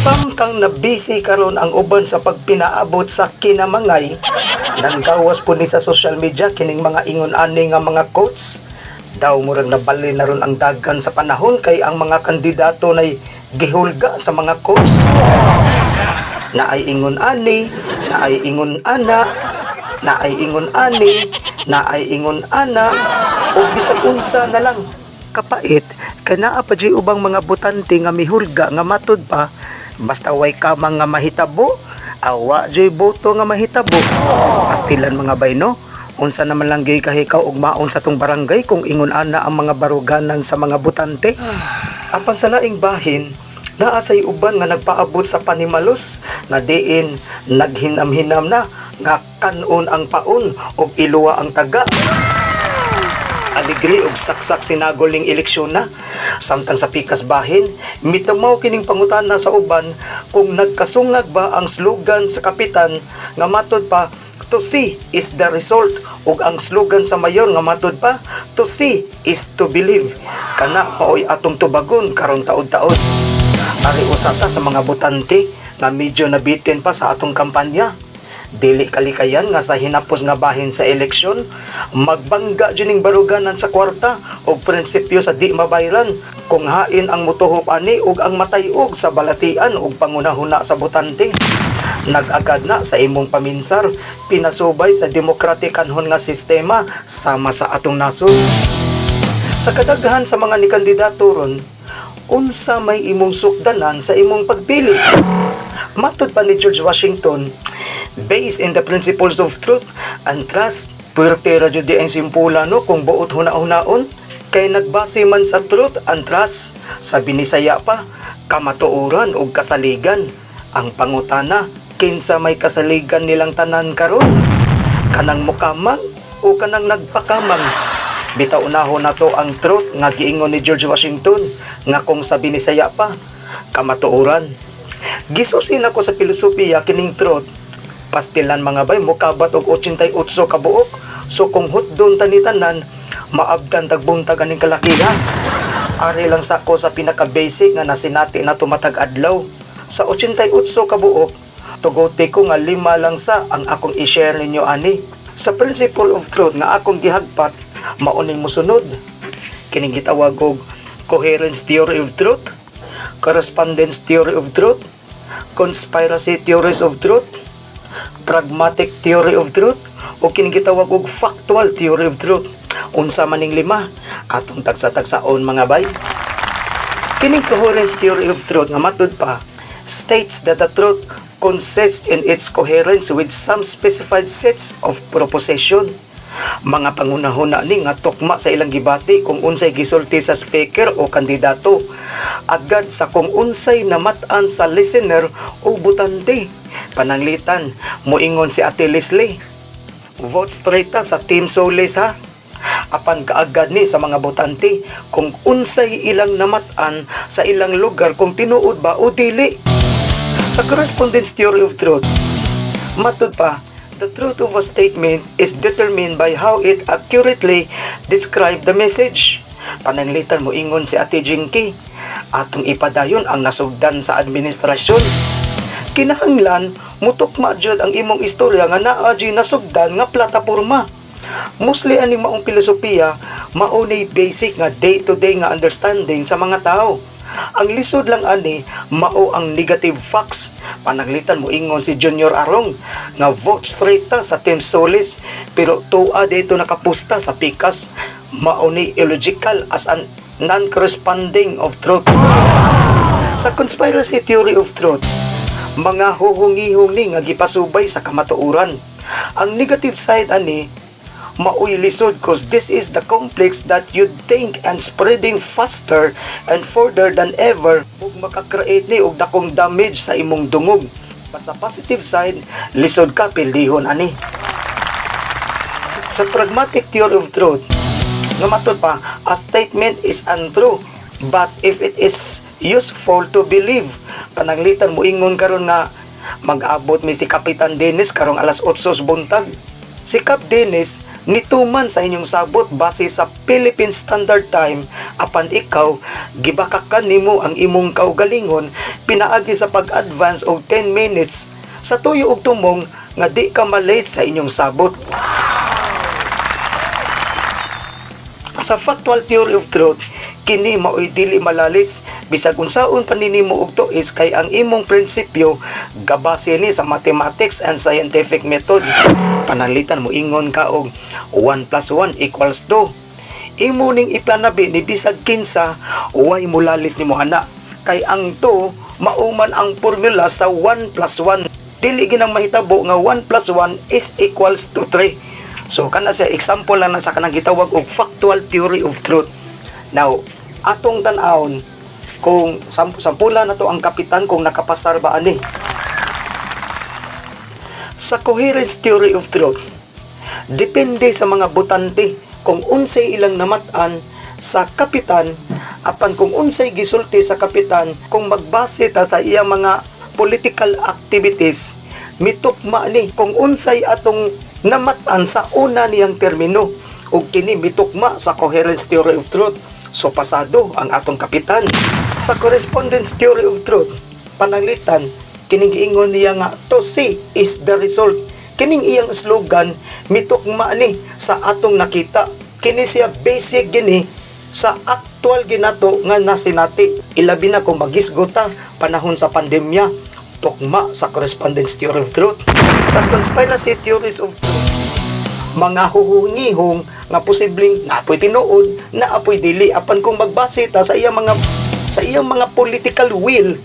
Samtang na busy karon ang uban sa pagpinaabot sa kinamangay, nanggawas po ni sa social media kining mga ingon ani nga mga quotes. Daw murag nabali na ron ang dagan sa panahon kay ang mga kandidato nay gihulga sa mga quotes. Na ay ingon ani, na ay ingon ana, na ay ingon ani, na ay ingon ana, o bisag unsa na lang. Kapait, kanaa pa ubang mga butante nga mihulga nga matud pa, basta way ka mga mahitabo, awa di boto nga mahitabo. Pastilan mga bayno, unsa naman lang gay kahikaw ug maon sa tong barangay kung ingon ana ang mga baruganan sa mga butante. Apan sa laing bahin, naasay uban nga nagpaabot sa panimalos nga diin naghinam-hinam na nga kanon ang paon ug iluwa ang taga aligri ug saksak sinagoling eleksyon na samtang sa pikas bahin mitamaw kining pangutana sa uban kung nagkasungag ba ang slogan sa kapitan nga matod pa to see is the result. Ug ang slogan sa mayor nga matod pa to see is to believe. Kana maoy atong tubagon karon taod-taod ari usata sa mga botante nga medyo nabitin pa sa atong kampanya Dili kalikayan nga sa hinapos nga bahin sa eleksyon, magbangga juning baruganan sa kwarta o prinsipyo sa di mabayran kung hain ang mutuhop ani ug ang matayog sa balatian ug pangunahuna sa botante. Nag-agad na sa imong paminsar, pinasubay sa demokratik kanhon nga sistema sama sa atong nasod. Sa kadaghan sa mga ni kandidato ron, unsa may imong sukdanan sa imong pagpili. Matod pa ni George Washington, based in the principles of truth and trust, puwerte ra jud di ang simpula no kung buot huna-hunaon kay nagbase man sa truth and trust sa binisaya pa kamatuoran ug kasaligan. Ang pangutana kinsa may kasaligan nilang tanan karon? Kanang mukamang o kanang nagpakamang? Bitaw unahon na to ang truth nga giingon ni George Washington nga kung sa binisaya pa kamatuoran. Gisusin ako sa filosofiya kining truth pastilan mga bay mukabat og 88 ka buok. So kung hutdon tanitanan maabdan tagbuntag aning kalakihan ari lang sako sa pinaka basic nga nasinati na tumatag adlaw. Sa 88 ka buok tugote ko nga lima lang sa ang akong i-share ninyo ani. Sa principle of truth nga akong gihagpat mauning musunod. Kining gitawag og coherence theory of truth correspondence theory of truth conspiracy theories of truth pragmatic theory of truth o kining gitawag og factual theory of truth? Unsa maning lima? Atong tagsa-tagsaon mga bay. Kining coherence theory of truth nga matud pa states that the truth consists in its coherence with some specified sets of proposition. Mga pangunahuna ni nga tukma sa ilang gibati kung unsay gisulti sa speaker o kandidato. Agad sa kung unsay namatan sa listener o butante pananglitan. Moingon si Ate Leslie. Vote straight ta sa Team Solis ha? Apan kaagad ni sa mga botante kung unsay ilang namatan sa ilang lugar kung tinuod ba o dili. Sa correspondence theory of truth matud pa the truth of a statement is determined by how it accurately describe the message. Pananglitan mo ingon si Ate Jinky. Atong ipadayon ang nasugdan sa administrasyon kinahanglan mutukma jud ang imong istorya nga naa nasugdan nga plataporma Mostly ani maong filosofiya maunay basic nga day-to-day nga understanding sa mga tao. Ang lisod lang ani mao ang negative facts. Panaglitan mo ingon si Junior Arong nga vote straight ta sa Team Solis pero tuwa dito nakapusta sa pikas mauni illogical as an non-corresponding of truth. Sa conspiracy theory of truth, mga huhungi-hungi nga gipasubay sa kamatuoran. Ang negative side ani maoy lisod cause this is the complex that you'd think and spreading faster and further than ever ug makakreate ni og dakong damage sa imong dungog. But sa positive side, lisod ka pildihon ani. Sa pragmatic theory of truth, nga matod pa, a statement is untrue but if it is useful to believe. Pananglitan mo ingon karon nga mag-abot mi si Kapitan Dennis karong alas 8 sa buntag. Si Cap Dennis nituman sa inyong sabot base sa Philippine Standard Time apan ikaw gibakakan nimo ang imong kaugalingon pinaagi sa pag-advance og 10 minutes sa tuyo ug tumong nga di ka malate sa inyong sabot. Sa factual theory of truth kini maoy dili malalis. Bisag unsaon paninimo og tuis kay ang imong prinsipyo gabase ni sa mathematics and scientific method. Panalitan mo ingon ka og 1 plus 1 equals 2 imo ning iplanabi ni bisag kinsa way mulalis nimo ana? Kay ang 2 mauman ang formula sa 1 plus 1 dili ginang mahitabo nga 1 plus 1 is equals to 3 So kana sa example lang na sa kanang gitawag og factual theory of truth. Now, atong tan-awon kung sam- sampula na to ang kapitan kung nakapasar ba ani. Sa coherence theory of truth, depende sa mga butante kung unsay ilang namatan sa kapitan apan kung unsay gisulti sa kapitan kung magbase ta sa iyang mga political activities mitukma ni kung unsay atong namatan sa una niyang termino. Ug kini mitukma sa coherence theory of truth so pasado ang atong kapitan. Sa correspondence theory of truth pananglitan kining giingon niya nga to see is the result. Kining iyang slogan mitukma ni sa atong nakita. Kini siya basic gini sa actual ginato nga nasinati. Ilabi na kung magisgota panahon sa pandemya tukma sa correspondence theory of truth. Sa conspiracy theories of truth mga huhungihong nga posibleng naapoy tinuod naapoy dili. Apan kung magbase ta sa iyang mga sa iyang mga political will.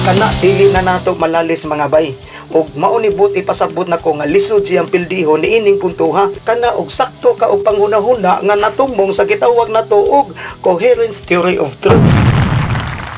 Kana dili na nato malalis mga bay. Ug mao ni buti pasabot na ko nga lisod siyang pildiho ni ining puntuha kana og sakto ka og panghuna-huna nga natumong sa gitawag nato og coherence theory of truth.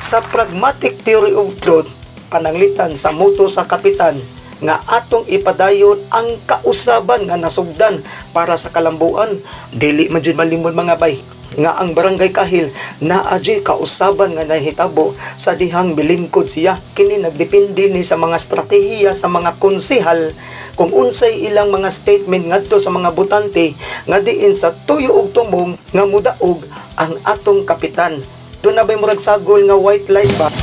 Sa pragmatic theory of truth pananglitan sa muto sa kapitan nga atong ipadayon ang kausaban nga nasugdan para sa kalambuan. Dili man jud malimod mga bay nga ang barangay kahil naa jud kausaban nga nahitabo sa dihang bilingkod siya. Kini nagdepende ni sa mga estratehiya sa mga konsehal kung unsay ilang mga statement ngadto sa mga butante nga diin sa tuyo ug tumong nga mudaog ang atong kapitan. Doon na ba'y murag sagol nga white lies ba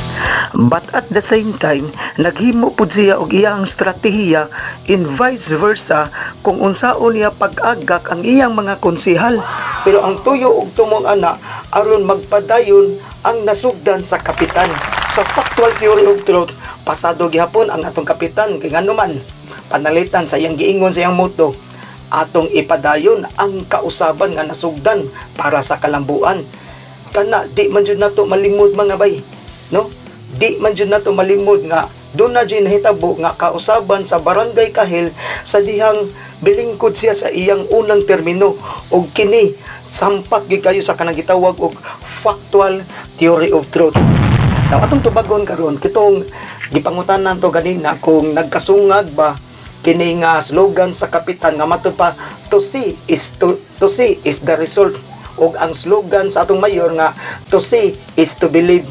But at the same time, naghimo pud siya og iyang strategiya in vice versa kung unsaon niya pag-agak ang iyang mga konsehal. Pero ang tuyo og tumong ana aron magpadayon ang nasugdan sa kapitan. Sa factual theory of truth, pasado gihapon ang atong kapitan kay nganuman panalitan sa iyang giingon sa iyang moto atong ipadayon ang kausaban nga nasugdan para sa kalambuan kana di man jud nato malimod mga bay no di man jud nato malimod nga doon na jud nahitabo nga kausaban sa barangay kahil sa dihang bilingkod siya sa iyang unang termino. Ug kini sampak gid kayo sa kanang gitawag og factual theory of truth. Now, atong tubagon karon kitong gipangutanan to ganina kung nagkasungag ba kini nga slogan sa kapitan nga matud to see is to, to see is the result. Ug ang slogan sa atong mayor nga to see is to believe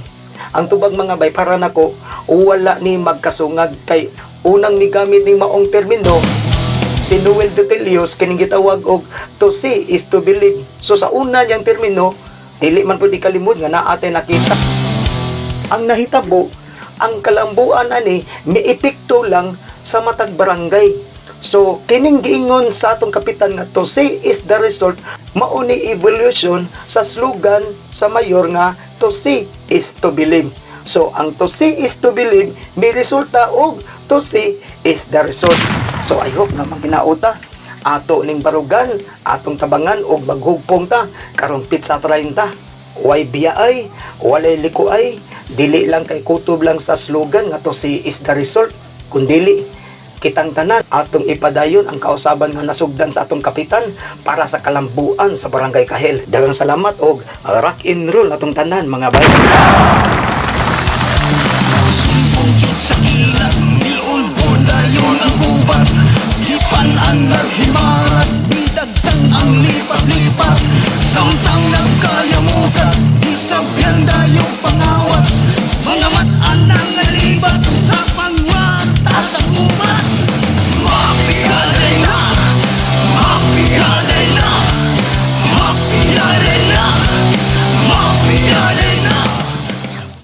ang tubag mga bay para nako wala ni magkasungag kay unang migamit ni maong termino si Noel de kining gitawag og to see is to believe. So sa una niyang termino dili man pud kalimod nga naa atay nakita. Ang nahitabo ang kalambuan ani miepekto lang sa matag barangay. So kining giingon sa atong kapitan nga to say is the result mao ni evolution sa slogan sa mayor nga to see is to believe. So ang to see is to believe may resulta og to see is the result. So i hope na maginauta ato ning barugan atong tabangan og baghugpong ta karong pizza 30 way biyaay walay likuay dili lang kay kutob lang sa slogan nga to see is the result kundili kitang tanan atong ipadayon ang kausaban nga nasugdan sa atong kapitan para sa kalambuan sa barangay Kahel. Daghang salamat og rock and roll atong tanan mga bay. ang lipat-lipat Samtang